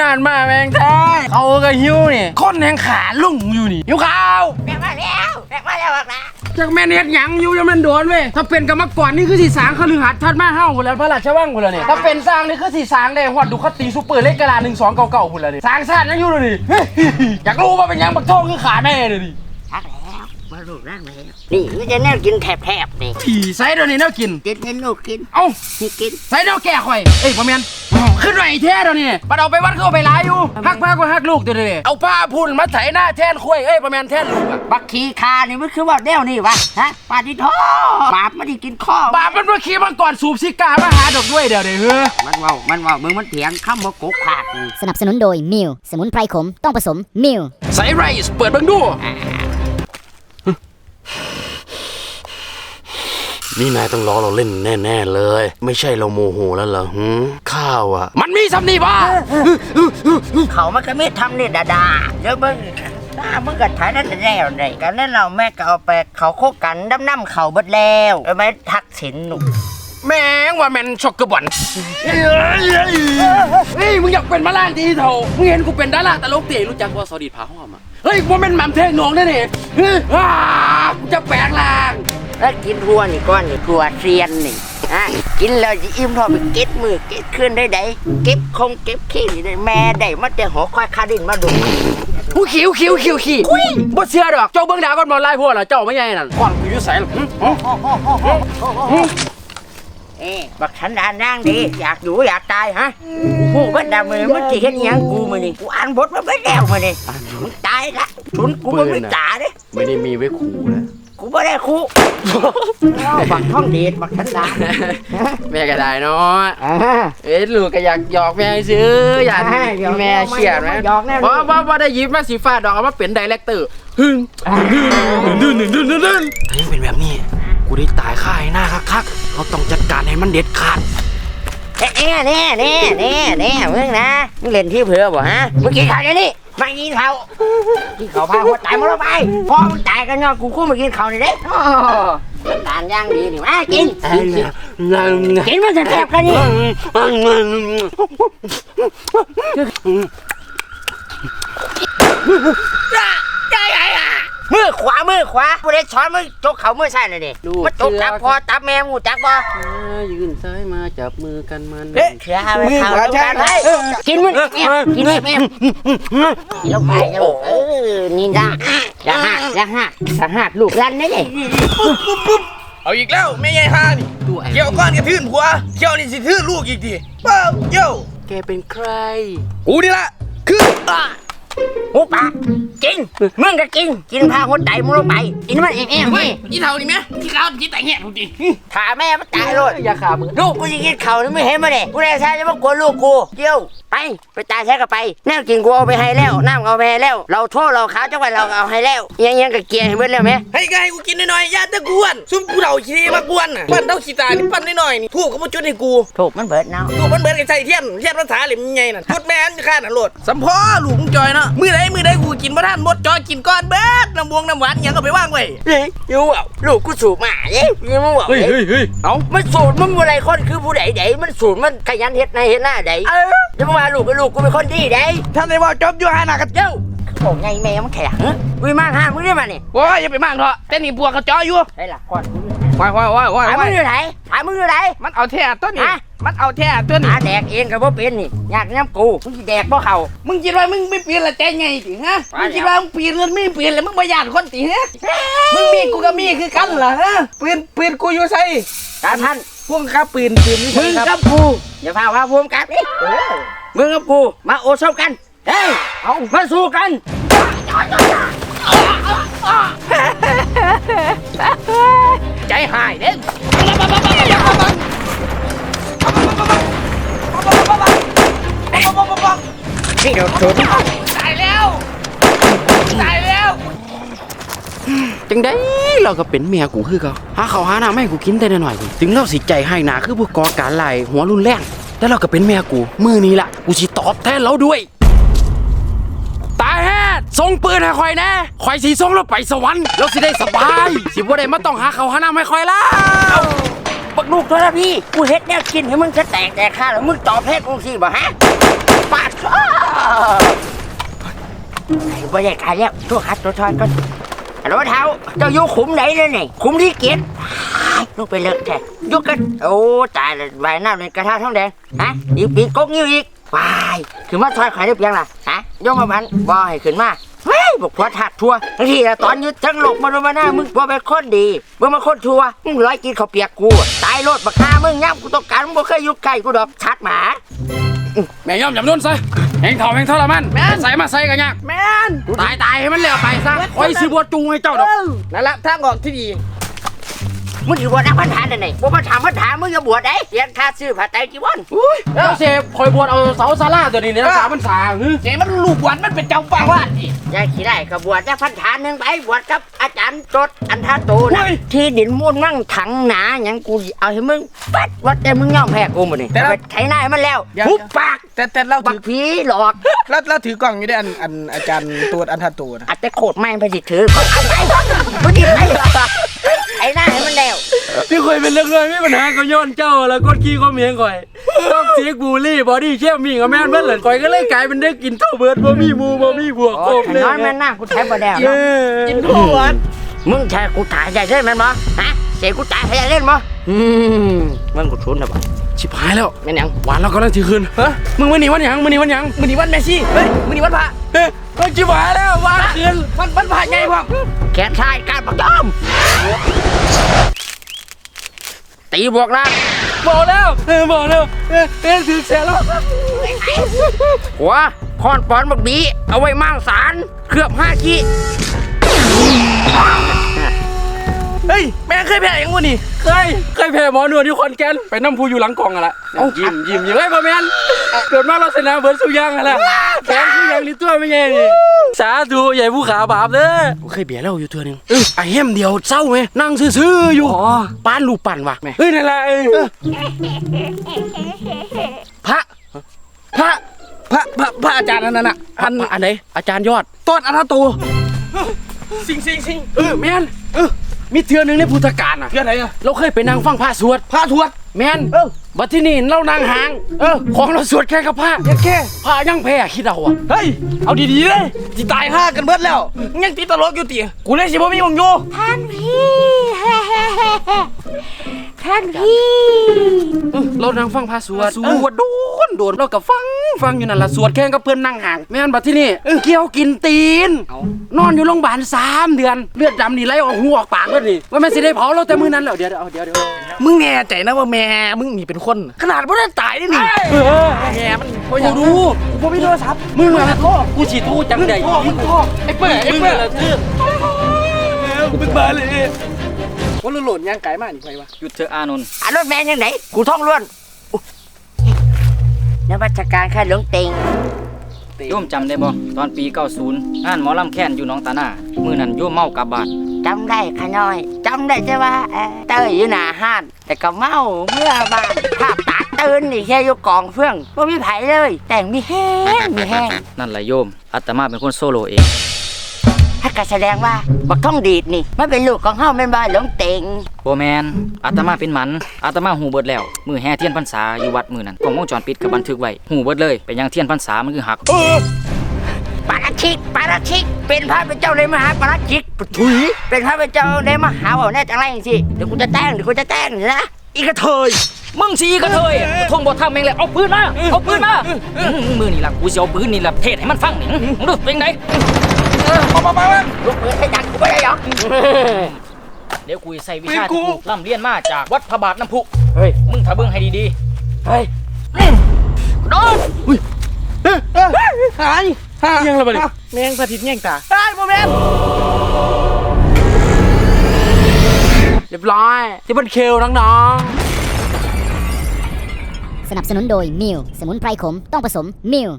นานมาแม่งแท้เขาก็หิวนี่คนแห่งขาลุ่งอยู่นี่หิวข้าวแบกมาแล้วแบกมาแล้วบักละจากแม่นเฮ็ดหยังอยู่ยังแม่นโดนเว้ยถ้าเป็นกรรมกรนี่คือสีสร้างคฤหัสถ์ทัดมาเฮาพุ่นแล้วพระราชวังพุ่นแล้วนี่ถ้าเป็นสร้างนี่คือสีสร้างได้ฮอดดูคติซูเปอร์เล็กกะลา1 2เก่าๆพุ่นแล้วนี่สร้างชาติยังอยู่เลยนี่อยากรู้ว่าเป็นหยังบักโทคือขาแม่เลยนี่ชักแล้ วมาลูกนั่งแล้วนี่มันจะแน่กินแถบๆนี่ผีไซเดี๋ยวนี้แนวกินกินให้ลูกกินเอ้านี่กินใส่เดียวแก่ข่อยเอ้ยพ่อแม่นขึ้นหน่อยแท้เดี๋ยวนี้ปัดเอาไปวัดเข้าไปหลายอยู่ฮักพาก็ฮักลูกเดี๋ยวนี้เอาผ้าพุ่นมาไถหน้าแทนข่อยเอ้ยพ่อแม่นแทนลูกอะบักขี้คานี่มันคือว่าแนวนี่วะฮะปาดิโทบาปไม่ได้กินข้อบาปมันมาขี่มันก่อนสูบซิกามาหาดอกด้วยเดี๋ยวนี้เฮ้อมันเว่ามันเว่ามึงมันเถียงคำว่ากุกขากนี่สนับสนุนโดยมิวสมุนไพรขมต้องผสมมิวใส่ไรส์เปิดเบังดู นี่นายต้องล้อเราเล่นแน่ๆเลย ไม่ใช่เราโมโหแล้วเหรอหืมข้าวอะ มันมีสำนีบ้าเขามันก็ไม่ทำนี่ดาดาเดี๋ยวมึงหน้ามึงก็ถ่ายนั่นแล้วเลยกันนั่นเราแม่ก็เอาไปเขาโคกันดำน้ำเขาเบิดแล้วไอาไปทักสินหนุ่ม แม่งว่าแมนช็อกเกอร์บอลเฮ้ยมึงอยากเป็นมาล่างดีเถอะมึงเห็นกูเป็นดาราตลกเตะรู้จักว่าสอดีดผาห้อมอะเฮ้ยว่าแมนหม่ำเท่งนองแน่นี่เฮ้ยอ้ากูจะแปลงร่างแล้วกินทัวนี่ก้อนนี่ทัวเซียนนี่ฮะกินแล้วจะอิ่มพอไปเก็บมือเก็บขึ้นได้ไดเก็บคงเก็บขี้นี่ได้แม่ได้มาแต่หอคอยคาดินมาดูกูขิวขิวขิวขี้บ่เชื่อดอกเจ้าเบิ่งดาก่อนบ่ไล่พวกล่ะเจ้าไม่ใหญ่นั่นก่อนกูอยู่ไสล่ะหึหึเอ๊ะบักฉันดานนั่งดีอยากอยู่อยากตายฮะกูเบิดดามือมันจะเห็นหยังกูมือนี่กูอ่านบทมาเบิดแล้วมือนี่มึงตายละชุนกูมันไม่ตายเด้ไม่ได้มีไว้ขู่นะ กูไม่ได้คู่เอาบักท่องเดชบักฉันดานแม่ก็ได้เนาะอ่า เอ้ยลูกก็อยากหยอกแม่ซื้ออยากอ่าหยอกแม่เฉียดไหมหยอกแน่เพราะว่าว่าได้ยิบมาสีฟ้าดอกเอามาเป็นไดเรคเตอร์หึ่งดึนดึนดึนดึนดึนถ้ายังเป็นแบบนี้ กูได้ตายค่ายหน้าคักๆเราต้องจัดการให้มันเด็ดขาดแน่แน่แน่แน่แน่มึงนะมึงเล่นที่เผื่อบ่ฮะมึงกินข้าวเดี๋ยวนี้ไม่กินข้าวกินข้าวพาหัวตายหมดแล้วไปพ่อมึงตายกันเนาะกูคู่มากินข้าวนี่เด้โอ้สันดานย่างดีนี่มากินกินกินมันจะแทบกันนี่ มือขวามือขวาผู้ใดช้อนมือจกเขามือซ้ายเลยดิมาจกตับพอตับแม่งูจักบ่ยืนซ้ายมาจับมือกันมันเฮ้ยเขียวเอาไปข่าวต้องการให้กินมันแม่กินมันแม่กินลงไปแล้วเออนี่จ้าอย่าหักอย่าหักอย่าหักลูกรันนี่เลยเอาอีกแล้วแม่ยายฮานี่เกี่ยวก้อนกระทืนผัวเกี่ยวนี่สิทื่นลูกอีกทีเป้าเกี่ยวแกเป็นใครกูนี่ละคือ หูปากกินมึงก็กินกินพาหัวใจมึงลงไปกินมันเองเองนี่ยี่เท่านี่แม่ที่เขาที่แต่งแหบทุกทีขาแม่มันตายเลยอย่าขามึงลูกกูจะกินเขานี่ไม่เห็นมาเนี่ยกูได้ใช้จะมากลัวลูกกูเกี่ยว ไป ไปตายแท้ก็ไปแนวกินกูเอาไปให้แล้วน้ำเอาไปให้แล้ว เราโทษเราขาวจังหวัดเราเอาให้แล้วยังยังกับเกียร์ให้เบิดแล้วไหมให้ก็ให้กูกินหน่อยๆอย่าตะกวนซุ่มกูเดาขี้มากวนน่ะปั้นเท่าขี้ตานี่ปั้นหน่อยๆนี่ถูกก็มาจุดให้กูถูกมันเบิดเนาะถูกมันเหมือนกับใส่เทียนเทียนภาษาเหลี่ยมใหญ่น่ะจุดแม่นจะฆ่าน่ะโหลดสัมพ่อลูกมึงจอยเนาะมือใดมือใดกูกินบ่ทันหมดจอยกินก้อนเบิด น้ำวงน้ำหวานหยังก็ไปว่างไว้เฮ้ยยูเอาลูกกูสูบมาเอ้ยยังมึงบอกเฮ้ยเอ้ยเฮ้ยเฮ้ยเอ้ามันสูตรมันอะไรคนคือผู้ใดใดมันสูตรมันขยันเฮ็ดในเฮ็ดหน้าใดเออจะมาว่าลูกกับลูกกูเป็นคนดีใดท่านได้บอกจบอยู่หาหนักกันเจ้าโอ้ไงแม่มันแข็งวิมานห้ามึงได้มาเนี่ยโอ้ยอย่าไปมากเถอะแต่นี่บัวเขาจออยู่ไอ้ล่ะก่อน ว้ายว้ายว้ายว้ายถามมึว้างยอยู่ไหนถามมึงอยู่ไหนมันเอาแท้ตัวนี้ฮะมันเอาแท้ตัวนี้หาแดกเองกับว่าเป็นนี่อยากน้ำกูมึงสิแดกเพราะเขามึงคิดว่ามึงไม่เปลี่ยนละใจไงติฮะว่าแล้วมึงคิดว่ามึงเปลี่ยนเงินไม่เปลี่ยนแล้วมึงประหยัดคนติฮะมึงมีกูก็มีคือกันเหรอฮะปืนปืนกูอยู่ใส่ตามท่านพวกครับปืนปืนอยู่มึใส่งครับกับกูอย่าพาว่าพวงกับนี่เออมึงกับกูมาโอซบกันเฮ้ยเอามาสู้กัน ใจหายเด้นนี่เดี๋ยวชุดตายแล้วตายแล้ว จังได้เราก็เป็นเมียกูคือเขาหาเขาวหาน้ำให้กูกินแต่หน่อยๆถึงเราสิใจให้หนาคือพวกก่อการลายหัวรุนแรงแต่เราก็เป็นเมียกูมือนี้ละกูสิตอบแทนเราด้วยตายแฮดส่งปืนให้คอยแน่คอยสีส่งเราไปสวรรค์เราสิได้สบาย สิบ่ได้มาต้องหาเขาหาน้ำให้คอยแล้วบักลูกตัวละพี่ กูเฮ็ดแนวกินให้มึงจะแตกแต่ข้าแล้วมึงตอบแพ้กูสิบ่ฮะปาดอ้าไปใหญ่ขายแล้วตัวคัดตัวทอยก่อนฮัลโหลเท้าเจ้าอยู่ขุมไหนเลยนี่ขุมที่เกียรติลงไปเลิกแท้ยุกัน โอ้ ตายเลยใบหน้าในกระทะทองแดง ฮะอีกปีกกนิ้วอีก วายขึ้นมาทอยขายได้เพียงล่ะฮะยกมาพันบ่ให้ขึ้นมาเฮ้ยบอกพัวถัดทัวบางทีอะตอนอยึดทั้งโลกมาโดนมาหน้ามึงบ่เป็นคนดีบ่มาคนทัวมึงร้อยกินข้าวเปียกกูอะตายโลดบักฆ่ามึงย่ำกูต้องการมึงบ่เคยอยู่ใกล้กูดอกชัดหมา แม่ยอมจำนนซะแหงเถ่าแหงทรมานใส่มาใส่กันยากแมนตายตายให้มันแล้วไปซะคอยสิบวจูงให้เจ้าดอกนั่นละทางออกที่ดีมึงอยู่บวชนักพันธานได้ไหนบ่มาถามพันธาน มึงอย่าบวชได้เสียค่าซื้อผ้าไตรจีวรแล้วเสพคอยบวชเอาเสาซาร่าตัวนี้เนี่ยสามันสาฮึเจมันลูกหวานมันเป็นเจ้าป่าวาดนี่ยายขี้ได้ก็บวชนักพันธานหนึงไปบวชกับอาจารย์ตดอันทาโตนะเฮ้ยที่ดินมูลมั่งถังหนาหยังกูเอาให้มึงปัดวัดแต่มึงยอมแพ้กูหมดนี่แต่ละไปไถหน้าให้มันแล้วเดี๋ยวหุบปากแต่แต่เราบัถืกอผีหลอกเราเราถือกล่องอยู่ด้วยอันอันอาจารย์ตัวอันทัดตัวนะอาจจะโคตรแม่งไปสิถือเอาไปมึงดิไปไถหน้าให้มันแล้วที่เคยเป็นเรื่องเลยไม่ปัญหาก็ย้อนเจ้าแล้วกดขี้ก็เมียงข่อยต้องเสียบูลลี่บอดี้เชฟมีกับแม่นเบิ้ลเหลินข่อยก็เลยกลายเป็นเด็กกินเท่าเบิร์ดบ่มีหมูบ่มีบวกโอ้โคยกเลยนอนแม่นหน้ากูแทบบ่ได้เย้เนาะกินข้าวหวานมึงแช่กูตายใจใช่ไหมนบ่ฮะเสียกูตายให้เล่นบ่อืมมึงกูชุนนะบ่ชิบหายแล้วแม่นยังหวานเรากำลังถือคืนฮะมึงวันนี้วันหยังมึงนี่วันหยังมือนี้วันแมซี่เฮ้ยมือนี้วันพระเฮ้ยเฮ้ยชิบหายแล้วหวานคืนวันวันพระไงพ่อแขนชายการประจอม ตีบวกล่างบอกแล้วเออบอกแล้วเออเออถือเสียแล้วหัวคอนปอนบักบีเอาไว้มั่งสารเคลือบห้าขีเฮ้ ย แม่เคยแพ้ยังวะนี่ เคย เคยแพ้หมอนวดที่ขอนแก่นไปน้ำพูอยู่หลังกล่องอะละยิ้มยิ้มยิ้มเฮ้ยพ่อแม่นเกิดมาเราชนะเบิร์ดสุยังอะละแข็งสุยังลิตัวไม่ไงนี่สาธุใหญ่ผู้ขาบาปเด้อกูเคยเบียร์แล้วอยู่ตัวหนึงเออไอ้เฮมเดียวเศร้าไหมนั่งซื่อๆอยู่ป้านลูกปั่นว่ะเฮ้ยนั่นแหละเออพระพระพระพระพระอาจารย์อันนั้นน่ะอันอันไหนอาจารย์ยอดต้นอันทัดตัวสิงสิงสิงเออแม่นเออ มีเทือหนึงในพุทธกาลอะ เพื่อนไหนอะเราเคยไปนั่งฟังพระสวด พระทวด แม่นเออบัดที่นี่เรานั่งหาง เออ ของเราสวดแค่กับพระยัดแค่พระยังแพ้คิดเอาอะเฮ้ย เอาดีๆเลยจิตายห่ากันเบิดแล้วยังติดตลกอยู่ตีกูเลยสิบ่มีมึงอยู่ท่านพี่ ท่านพี่เออเรานั่งฟังพระสวดสวดโดนโดนเราก็ฟังฟังอยู่นั่นล่ะสวดแข่งกับเพื่อนนั่งห่างแม่นบัดที่นี่เออเกี่ยวกินตีนนอนอยู่โรงพยาบาลสามเดือนเลือดดำนี่ไหลออกหูออกปากเลยนี่ว่าแม่นสิได้เผาเราแต่มือนั้นแล้วเดี๋ยวเดี๋ยวเดี๋ยวเดี๋ยวมึงแน่ใจนะว่าแม่มึงนี่เป็นคน ขนาดบ่ได้ตายนี่นี่เออแหมมันกูอยากรู้บ่มีโทรศัพท์มึงอะกูฉีดทูจังใดพ่อมึงพ่อไอ้เปิดไอ้มึงเปิดอะชื่อมึงมาเลย ว่าหล่นย่างไก่มากนี่ไปวะหยุดเถอะอานนท์อารถแมนยังไหนกูท่องล้วนอุ๊ยนวัตการค่าหลวงเต็งโยมจำได้บ่ตอนปี 90งานหมอลำแค้นอยู่หน้องตาหน้ามือนั้นโยมเมากลับบ้านจำได้ขะน้อยจำได้ใช่ว่าเอ่อเต้ยอยู่หน้าห้าน แต่ก็เมาเมื่อบ้านภาพตาตื่นนี่แค่อยู่กองเฟื่องไม่มีไผเลย แต่งมีแห้งมีแห้ง นั่นแหละโยมอาตมาเป็นคนโซโลเอง ก็แสดงว่าบักท่องดีดนี่มันเป็นลูกของเฮาเป็นบ้านหลวงเต็งโบแมนอาตมาเป็นหมันอาตมาหูเบิดแล้ว มือแห่เทียนพรรษาอยู่วัดมือนั้นกล้องวงจรปิดกับบันทึกไว้หูเบิดเลยเป็นหยังเทียนพรรษามันคือหักปาราชิกปาราชิก เป็นพระเป็นเจ้าในมหาปาราชิกถุยเป็นพระเป็นเจ้าในมหาว่าแน่จังไรสิเดี๋ยวกูจะแต่งเดี๋ยวกูจะแต่งนะอีกระเทยมึงสีกระเทยทงบ่ทำแม่งเลยเอาปืนมาเอาปืนมาอื้อมือนี่ล่ะกูสิเอาปืนนี่ล่ะเทศให้มันฟังนี่อื้อมึงดูเป็นไง ลูกปืนให้ดังกูไม่ได้หรอกเดี๋ยวกูใส่วิชาที่กูร่ำเรียนมาจากวัดพระบาทน้ำพุเฮ้ยมึงถ้าเบิ่งให้ดีๆเฮ้ยโดนหายยังระเบิดแมงสถิตแย่งตาตายบ่แม่นเรียบร้อยที่มันเคลน้องๆสนับสนุนโดยมิวสมุนไพรขมต้องผสมมิว